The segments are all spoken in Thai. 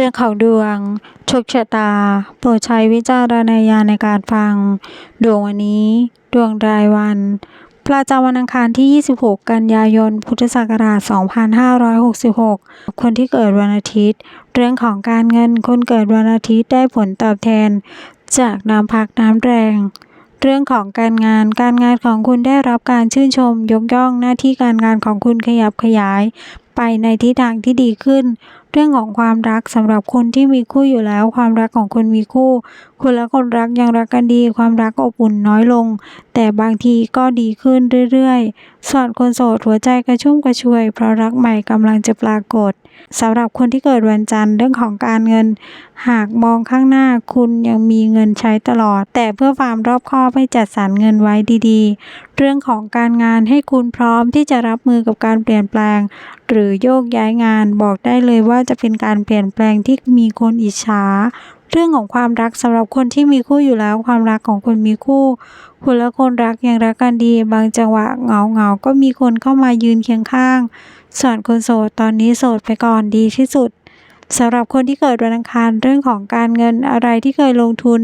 รื่องของดวงโชคชะตา โปรดใช้วิจารณญาณในการฟัง ดวงวันนี้ ดวงรายวัน ประจำวันอังคารที่ 26 กันยายน พุทธศักราช 2566 คนที่เกิดวันอาทิตย์ เรื่องของการเงิน คนเกิดวันอาทิตย์ได้ผลตอบแทน จากน้ำพักน้ำแรงเรื่องของการงาน การงานของคุณได้รับการชื่นชม ยกย่องหน้าที่การงานของคุณขยับขยาย ไปในทิศทางที่ดีขึ้น เรื่องของความรักสำหรับคนที่มีคู่อยู่แล้ว ความรักของคนมีคู่ คุณและคนรักยังรักกันดี ความรักอบอุ่นน้อยลง แต่บางทีก็ดีขึ้นเรื่อยๆส่วนคนโสดหัวใจกระชุ่มกระชวยเพราะรักใหม่กำลังจะปรากฏสำหรับคนที่เกิดวันจันทร์เรื่องของการเงิน หากมองข้างหน้าคุณยังมีเงินใช้ตลอด แต่เพื่อความรอบคอบให้จัดสรรเงินไว้ดีๆ เรื่องของการงานให้คุณพร้อมที่จะรับมือกับการเปลี่ยนแปลง หรือโยกย้ายงานบอกได้เลยว่าจะเป็นการเปลี่ยนแปลงที่มีคนอิจฉา เรื่องของความรักสำหรับคนที่มีคู่อยู่แล้ว ความรักของคนมีคู่ คุณและคนรักยังรักกันดี บางจังหวะเหงาเหงาก็มีคนเข้ามายืนเคียงข้างส่วนคนโสดตอนนี้โสดไปก่อนดีที่สุด สำหรับคนที่เกิดวันอังคารเรื่องของการเงินอะไรที่เคยลงทุน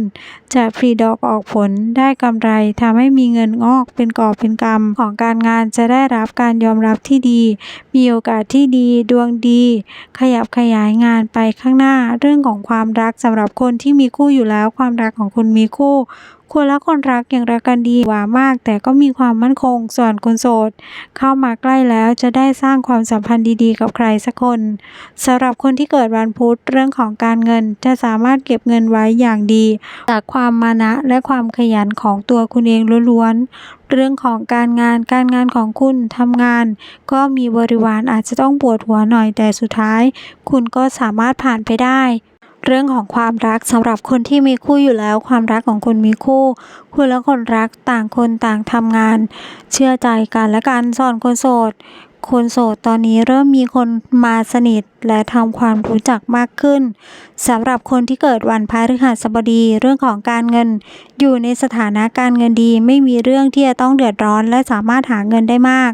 จะผลิดอกออกผลได้กำไรทำให้มีเงินงอกเป็นกอบเป็นกำของการงานจะได้รับการยอมรับที่ดี มีโอกาสที่ดีดวงดี ขยับขยายงานไปข้างหน้าเรื่องของความรักสำหรับคนที่มีคู่อยู่แล้วความรักของคุณมีคู่คุณและคนรักยังรักกันดีกว่ามาก แต่ก็มีความมั่นคง ส่วนคนโสด เข้ามาใกล้แล้วจะได้สร้างความสัมพันธ์ดีๆ กับใครสักคนสำหรับคนที่เกิดวันพุธเรื่องของการเงินจะสามารถเก็บเงินไว้อย่างดี จากความมานะและความขยันของตัวคุณเองล้วนๆ เรื่องของการงานการงานของคุณทำงาน ก็มีบริวารอาจจะต้องปวดหัวหน่อยแต่สุดท้าย คุณก็สามารถผ่านไปได้ เรื่องของความรักสำหรับคนที่มีคู่อยู่แล้ว ความรักของคนมีคู่ คุณและคนรักต่างคนต่างทำงาน เชื่อใจกันและกันสอนคนโสด คนโสดตอนนี้เริ่มมีคนมาสนิทและทำความรู้จักมากขึ้นสำหรับคนที่เกิดวันพฤหัสบดีเรื่องของการเงิน อยู่ในสถานะการเงินดีไม่มีเรื่องที่จะต้องเดือดร้อนและสามารถหาเงินได้มาก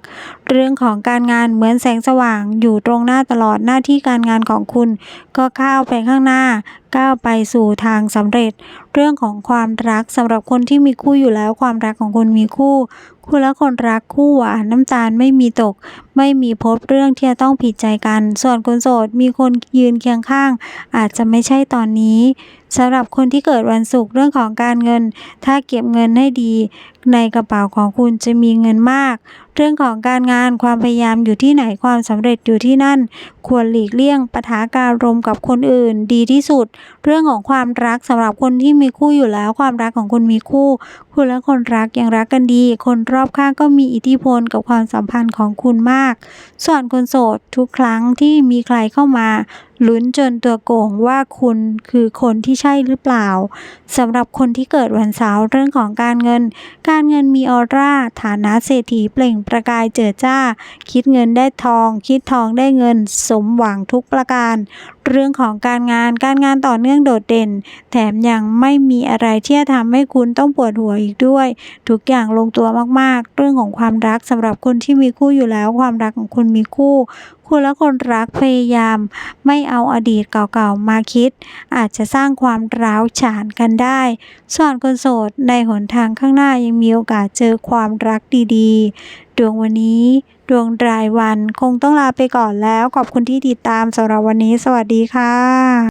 เรื่องของการงานเหมือนแสงสว่าง อยู่ตรงหน้าตลอดหน้าที่การงานของคุณ ก็ก้าวไปข้างหน้าก้าวไปสู่ทางสำเร็จ เรื่องของความรักสำหรับคนที่มีคู่อยู่แล้วความรักของคนมีคู่ คุณและคนรักคู่หวานน้ำตาลไม่มีตก ไม่มีพบเรื่องที่จะต้องผิดใจกัน ส่วนคนโสดมีคนยืนเคียงข้าง อาจจะไม่ใช่ตอนนี้ สำหรับคนที่เกิดวันศุกร์เรื่องของการเงิน ถ้าเก็บเงินให้ดี ในกระเป๋าของคุณจะมีเงินมาก เรื่องของการงานความพยายามอยู่ที่ไหนความสำเร็จอยู่ที่นั่น ควรหลีกเลี่ยงปะทะการรมกับคนอื่นดีที่สุด เรื่องของความรักสำหรับคนที่มีคู่อยู่แล้ว ความรักของคนมีคู่ คุณและคนรักยังรักกันดี คนรอบข้างก็มีอิทธิพลกับความสัมพันธ์ของคุณมาก ส่วนคนโสดทุกครั้งที่มีใครเข้ามา ลุ้นจนตัวโกงว่าคุณคือคนที่ใช่หรือเปล่าสำหรับคนที่เกิดวันเสาร์เรื่องของการเงิน การเงินมีออร่า ฐานะเศรษฐีเปล่งประกายเจิดจ้า คิดเงินได้ทอง คิดทองได้เงิน สมหวังทุกประการ เรื่องของการงานการงานต่อเนื่องโดดเด่น แถมยังไม่มีอะไรที่จะทำให้คุณต้องปวดหัวอีกด้วย ทุกอย่างลงตัวมากๆ เรื่องของความรักสำหรับคนที่มีคู่อยู่แล้ว ความรักของคุณมีคู่ คุณและคนรักพยายาม ไม่เอาอดีตเก่าๆมาคิด อาจจะสร้างความร้าวฉานกันได้ ส่วนคนโสดในหนทางข้างหน้ายังมีโอกาสเจอความรักดีๆ ดวงวันนี้ ดวงรายวันคงต้องลาไปก่อนแล้ว ขอบคุณที่ติดตามสำหรับวันนี้ สวัสดีค่ะ